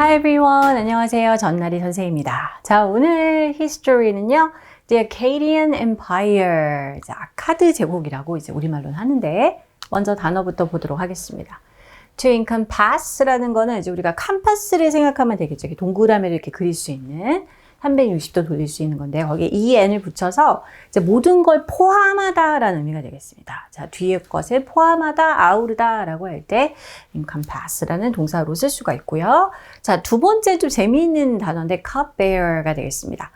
Hi everyone. 안녕하세요. 전나리 선생입니다. 자, 오늘 히스토리는요. The Akkadian Empire. 자, 아카드 제국이라고 이제 우리말로는 하는데 먼저 단어부터 보도록 하겠습니다. To encompass라는 거는 이제 우리가 캄파스를 생각하면 되겠죠. 동그라미를 이렇게 그릴 수 있는 360도 돌릴 수 있는 건데 거기에 en을 붙여서 이제 모든 걸 포함하다라는 의미가 되겠습니다. 자 뒤에 것을 포함하다, 아우르다라고 할 때 encompass라는 동사로 쓸 수가 있고요. 자두 번째 좀 재미있는 단어인데 cupbearer가 되겠습니다.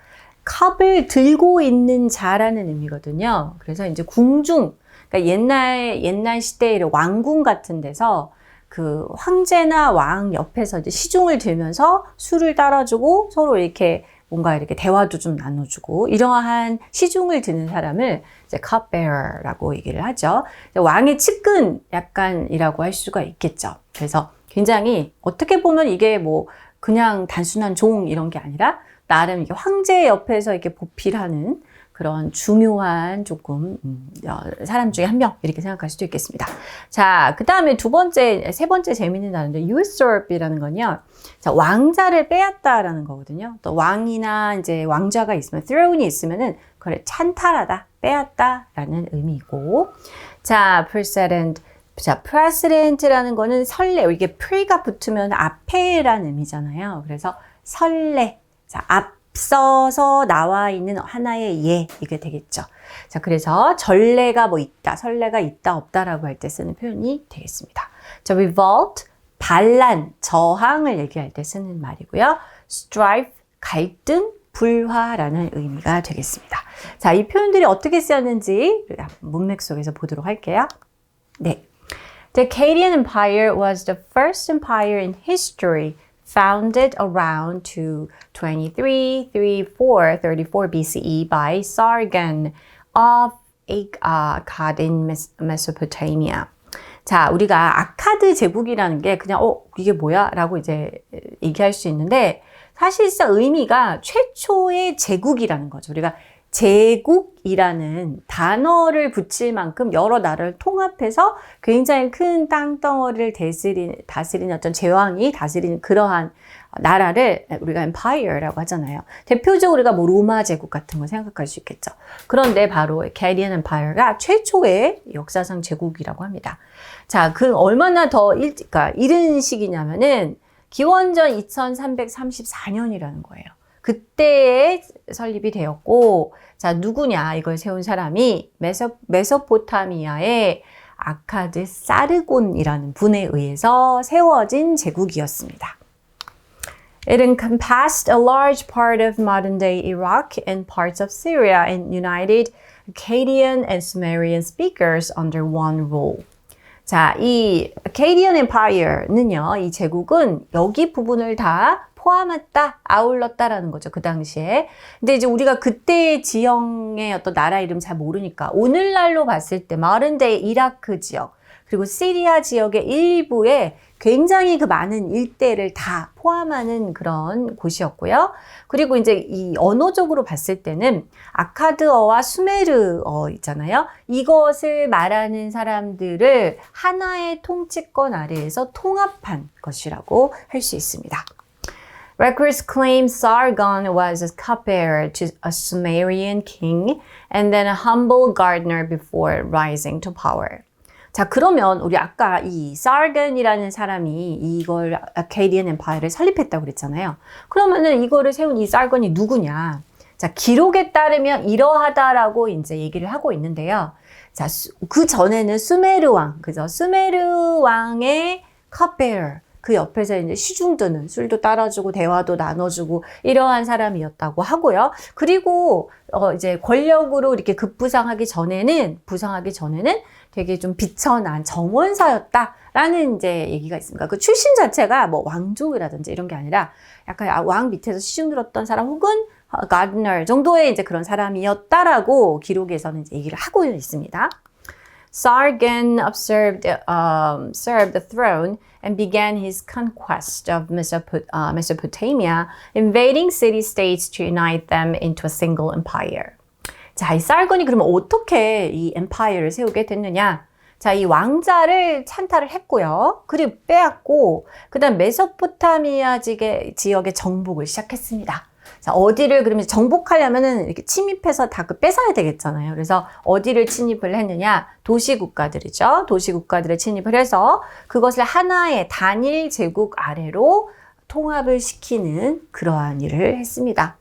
컵을 들고 있는 자라는 의미거든요. 그래서 이제 궁중, 그러니까 옛날 옛날 시대의 왕궁 같은 데서 그 황제나 왕 옆에서 이제 시중을 들면서 술을 따라주고 서로 이렇게 뭔가 이렇게 대화도 좀 나눠주고 이러한 시중을 드는 사람을 이제 cupbearer라고 얘기를 하죠. 왕의 측근 약간이라고 할 수가 있겠죠. 그래서 굉장히 어떻게 보면 이게 뭐 그냥 단순한 종 이런 게 아니라 나름 황제 옆에서 이렇게 보필하는 그런 중요한 조금 음, 어, 사람 중에 한 명 이렇게 생각할 수도 있겠습니다. 자, 그 다음에 두 번째, 세 번째 재미있는 단어인데 usurp이라는 건요. 자, 왕자를 빼앗다라는 거거든요. 또 왕이나 이제 왕자가 있으면 throne이 있으면은 그걸 찬탈하다, 빼앗다라는 의미이고, 자, precedent. 자, president라는 거는 설레. 이게 pre가 붙으면 앞에라는 의미잖아요. 그래서 설레. 자, 앞 앞서서 나와 있는 하나의 예, 이게 되겠죠. 자, 그래서 전례가 뭐 있다, 설례가 있다, 없다라고 할 때 쓰는 표현이 되겠습니다. 자, revolt, 반란, 저항을 얘기할 때 쓰는 말이고요. strife, 갈등, 불화라는 의미가 되겠습니다. 자, 이 표현들이 어떻게 쓰였는지 문맥 속에서 보도록 할게요. 네. The Akkadian Empire was the first empire in history founded around to 23, 34, 34 BCE by Sargon of Akkad in Mesopotamia. 자, 우리가 아카드 제국이라는 게 그냥 어 이게 뭐야? 라고 이제 얘기할 수 있는데 사실상 의미가 최초의 제국이라는 거죠. 우리가 제국이라는 단어를 붙일 만큼 여러 나라를 통합해서 굉장히 큰 땅덩어리를 다스리는, 다스리는 어떤 제왕이 다스리는 그러한 나라를 우리가 empire라고 하잖아요. 대표적으로 우리가 뭐 로마 제국 같은 걸 생각할 수 있겠죠. 그런데 바로 캐리안 empire가 최초의 역사상 제국이라고 합니다. 자, 그 얼마나 더 일, 그러니까 이른 시기냐면은 기원전 2334년이라는 거예요. 그때에 설립이 되었고, 자, 누구냐, 이걸 세운 사람이 메소, 메소포타미아의 아카드 사르곤이라는 분에 의해서 세워진 제국이었습니다. It encompassed a large part of modern day Iraq and parts of Syria and united Akkadian and Sumerian speakers under one rule. 자, 이 Akkadian Empire는요, 이 제국은 여기 부분을 다 포함했다, 아울렀다라는 거죠. 그 당시에. 근데 이제 우리가 그때 지형의 어떤 나라 이름 잘 모르니까 오늘날로 봤을 때 마른데이 이라크 지역 그리고 시리아 지역의 일부에 굉장히 그 많은 일대를 다 포함하는 그런 곳이었고요. 그리고 이제 이 언어적으로 봤을 때는 아카드어와 수메르어 있잖아요. 이것을 말하는 사람들을 하나의 통치권 아래에서 통합한 것이라고 할 수 있습니다. Records claim Sargon was a cupbearer to a Sumerian king and then a humble gardener before rising to power. 자, 그러면 우리 아까 이 sargon이라는 사람이 이걸 아케디안 엠파이어를 설립했다고 그랬잖아요. 그러면은 이거를 세운 이 sargon이 누구냐? 자, 기록에 따르면 이러하다라고 이제 얘기를 하고 있는데요. 자, 그 전에는 수메르 왕, 그죠? 수메르 왕의 cupbearer. 그 옆에서 이제 시중 드는 술도 따라주고 대화도 나눠주고 이러한 사람이었다고 하고요. 그리고 어 이제 권력으로 이렇게 급부상하기 전에는 부상하기 전에는 되게 좀 비천한 정원사였다라는 이제 얘기가 있습니다. 그 출신 자체가 뭐 왕족이라든지 이런 게 아니라 약간 아, 왕 밑에서 시중 들었던 사람 혹은 가드너 정도의 이제 그런 사람이었다라고 기록에서는 이제 얘기를 하고 있습니다. Sargon observed, um, served the throne and began his conquest of Mesopot- uh, Mesopotamia, invading city-states to unite them into a single empire. 자, 이 sargon이 그러면 어떻게 이 empire를 세우게 됐느냐? 자, 이 왕자를 찬탈을 했고요. 그리고 빼앗고, 그 다음 메소포타미아 지역의 정복을 시작했습니다. 자, 어디를 그러면 정복하려면은 이렇게 침입해서 다 그 뺏어야 되겠잖아요. 그래서 어디를 침입을 했느냐? 도시 국가들이죠. 도시 국가들을 침입을 해서 그것을 하나의 단일 제국 아래로 통합을 시키는 그러한 일을 했습니다.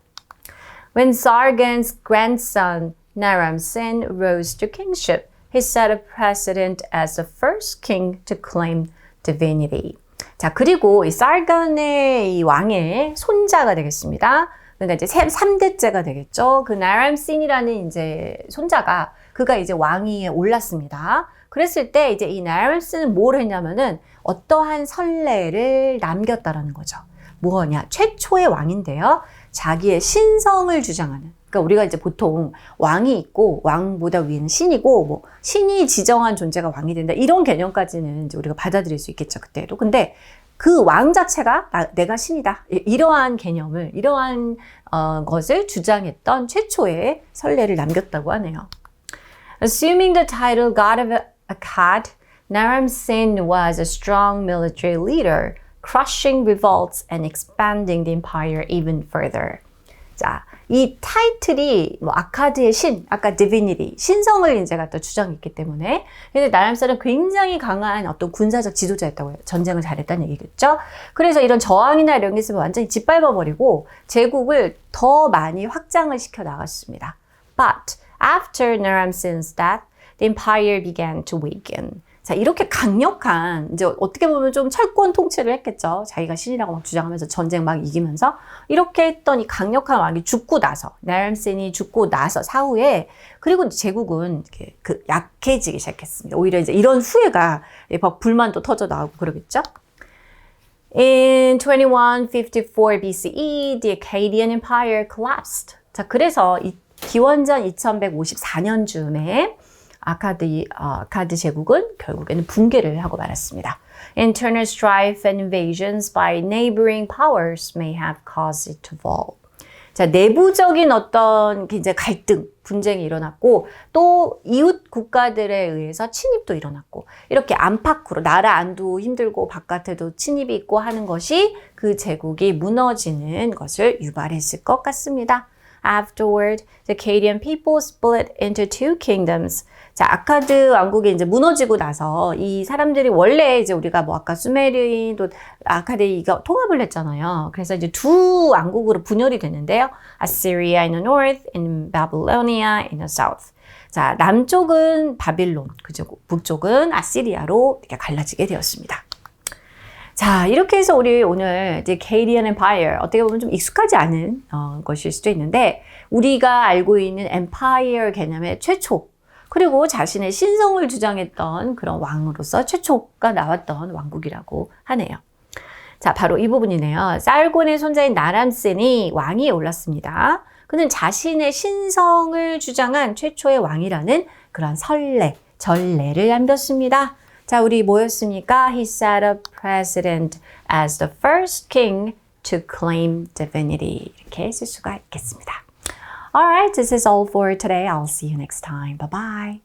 When Sargon's grandson Naram Sin rose to kingship, he set a precedent as the first king to claim divinity. 자, 그리고 이 sargon의 이 왕의 손자가 되겠습니다. 그러니까 이제 3대째가 되겠죠. 그 나람신이라는 이제 손자가 그가 이제 왕위에 올랐습니다. 그랬을 때 이제 이 나람신은 뭘 했냐면은 어떠한 선례를 남겼다라는 거죠. 뭐냐? 최초의 왕인데요. 자기의 신성을 주장하는. 그러니까 우리가 이제 보통 왕이 있고 왕보다 위는 신이고 뭐 신이 지정한 존재가 왕이 된다 이런 개념까지는 이제 우리가 받아들일 수 있겠죠 그때도. 근데 그 왕 자체가 나, 내가 신이다 이러한 개념을 이러한 어, 것을 주장했던 최초의 선례를 남겼다고 하네요. Assuming the title God of Akkad, Naram Sin was a strong military leader. crushing revolts and expanding the empire even further. 자, 이 타이틀이 뭐 아카드의 신, 아까 divinity, 신성을 이제 갖다 주장했기 때문에 근데 나람살은 굉장히 강한 어떤 군사적 지도자였다고 해요. 전쟁을 잘했다는 얘기겠죠. 그래서 이런 저항이나 이런 게 있으면 완전히 짓밟아버리고 제국을 더 많이 확장을 시켜 나갔습니다. But after Naram-Sin's death, the empire began to weaken. 자, 이렇게 강력한, 이제 어떻게 보면 좀 철권 통치를 했겠죠. 자기가 신이라고 막 주장하면서 전쟁 막 이기면서. 이렇게 했더니 강력한 왕이 죽고 나서, 나람센이 죽고 나서 사후에, 그리고 제국은 이렇게 그 약해지기 시작했습니다. 오히려 이제 이런 후회가 막 불만도 터져 나오고 그러겠죠. In 2154 BCE, the Akkadian Empire collapsed. 자, 그래서 이 기원전 2154년쯤에 아카드, 어, 아카드 제국은 결국에는 붕괴를 하고 말았습니다. Internal strife and invasions by neighboring powers may have caused it to fall. 자, 내부적인 어떤 이제 갈등, 분쟁이 일어났고 또 이웃 국가들에 의해서 침입도 일어났고 이렇게 안팎으로 나라 안도 힘들고 바깥에도 침입이 있고 하는 것이 그 제국이 무너지는 것을 유발했을 것 같습니다. Afterward, the Akkadian people split into two kingdoms. 자, 아카드 왕국이 이제 무너지고 나서 이 사람들이 원래 이제 우리가 뭐 아까 수메르인도 아카데이가 통합을 했잖아요. 그래서 이제 두 왕국으로 분열이 되는데요. Assyria in the north and Babylonia in the south. 자, 남쪽은 바빌론, 그죠? 북쪽은 아시리아로 이렇게 갈라지게 되었습니다. 자, 이렇게 해서 우리 오늘 이제 Akkadian Empire 어떻게 보면 좀 익숙하지 않은 어, 것일 수도 있는데 우리가 알고 있는 Empire 개념의 최초 그리고 자신의 신성을 주장했던 그런 왕으로서 최초가 나왔던 왕국이라고 하네요. 자, 바로 이 부분이네요. 쌀곤의 손자인 나람센이 왕위에 올랐습니다. 그는 자신의 신성을 주장한 최초의 왕이라는 그런 설례, 전례를 남겼습니다. 자, 우리 뭐였습니까? He set a precedent as the first king to claim divinity. 이렇게 쓸 수가 있겠습니다. Alright, this is all for today. I'll see you next time. Bye bye.